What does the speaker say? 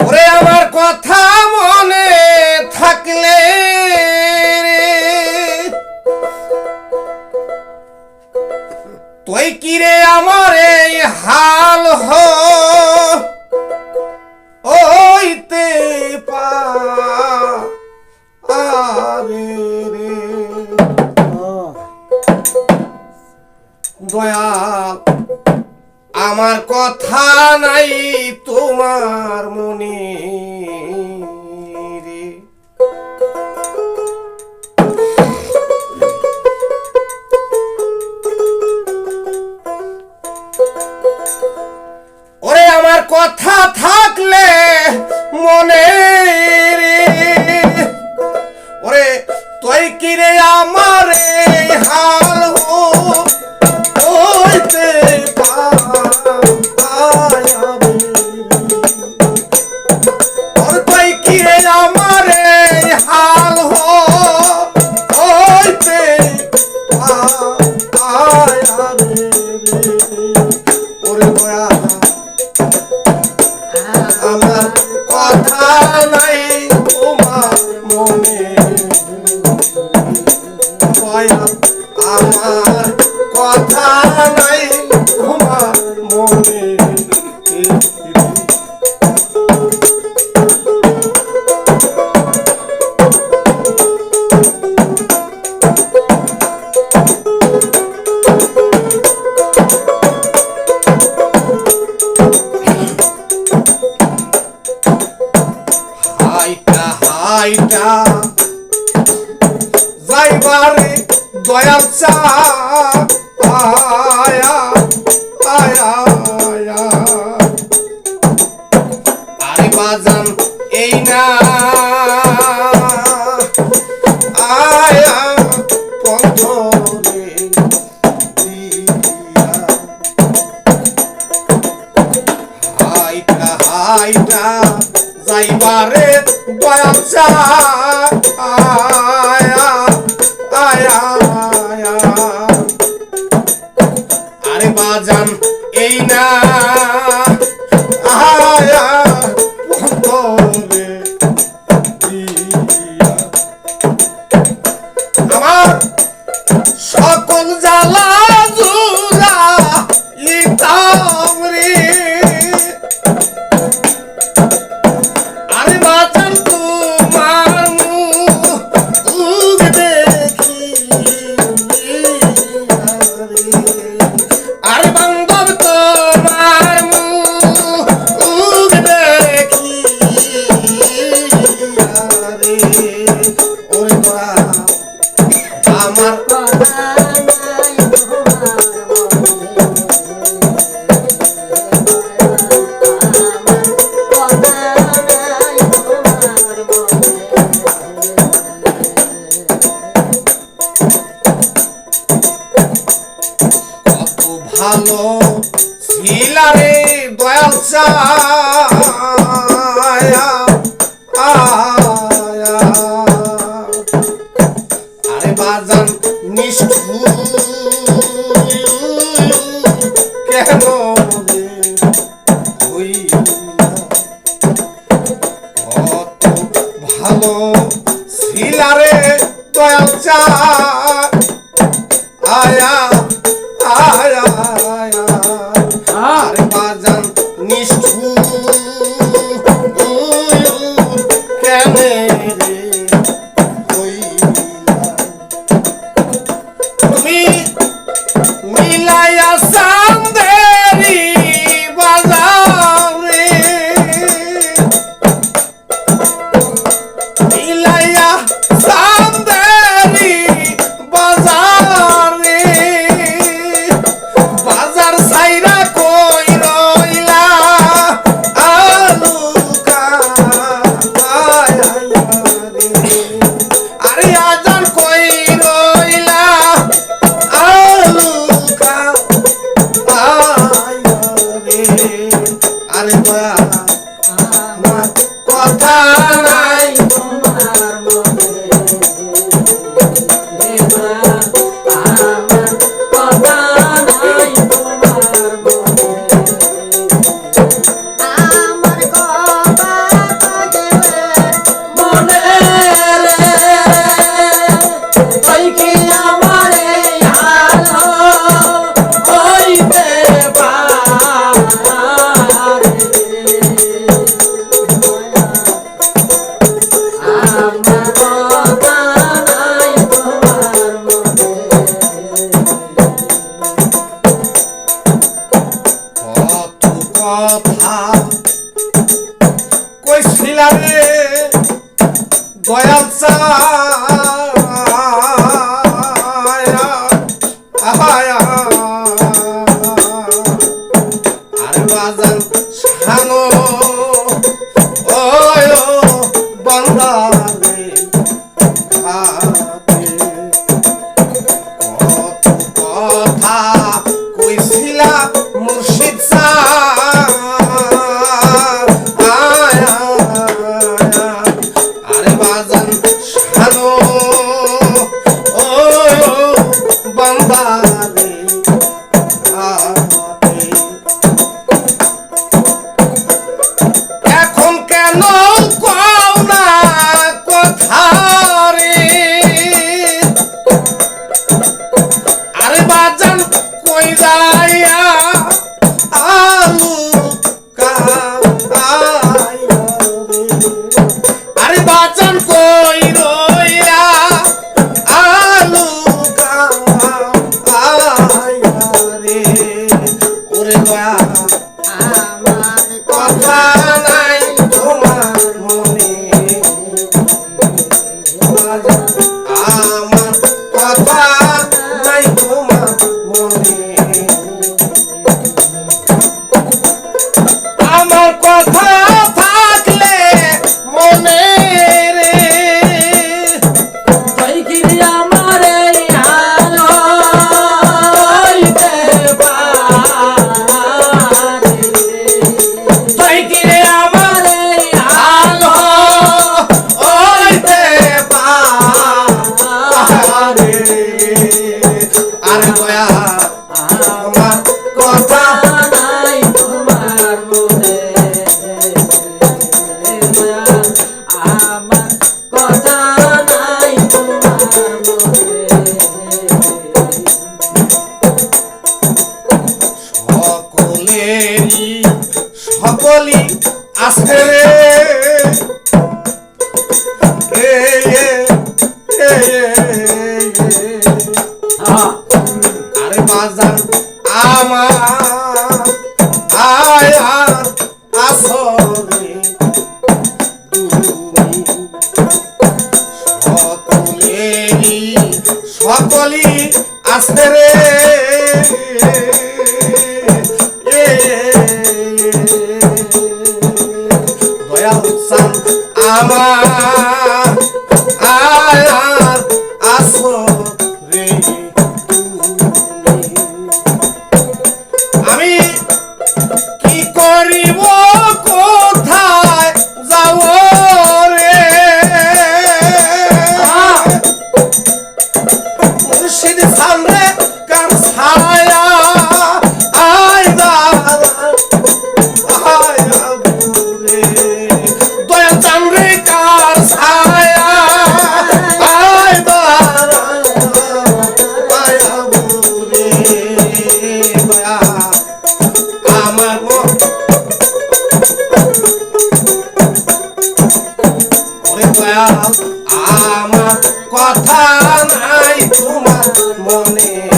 ওরে আমার কথা মনে থাকলে তুই কি রে আমার এই হাল হ? ওইতে পা দয়া আমার কথা নাই তোমার মনে। আমার কথা নাই তোমার মনে। আমার আমারে দয়াল চা আয়া আয়া আয়া আরে বাজান এই না। যাইবারে দয়াল চা আমার ভালো ছিলারে দয়াল চা রাজা সকলি আসতে রে দয়া উৎসাহ আমার যাও আমার কথা নাই তোমার মনে।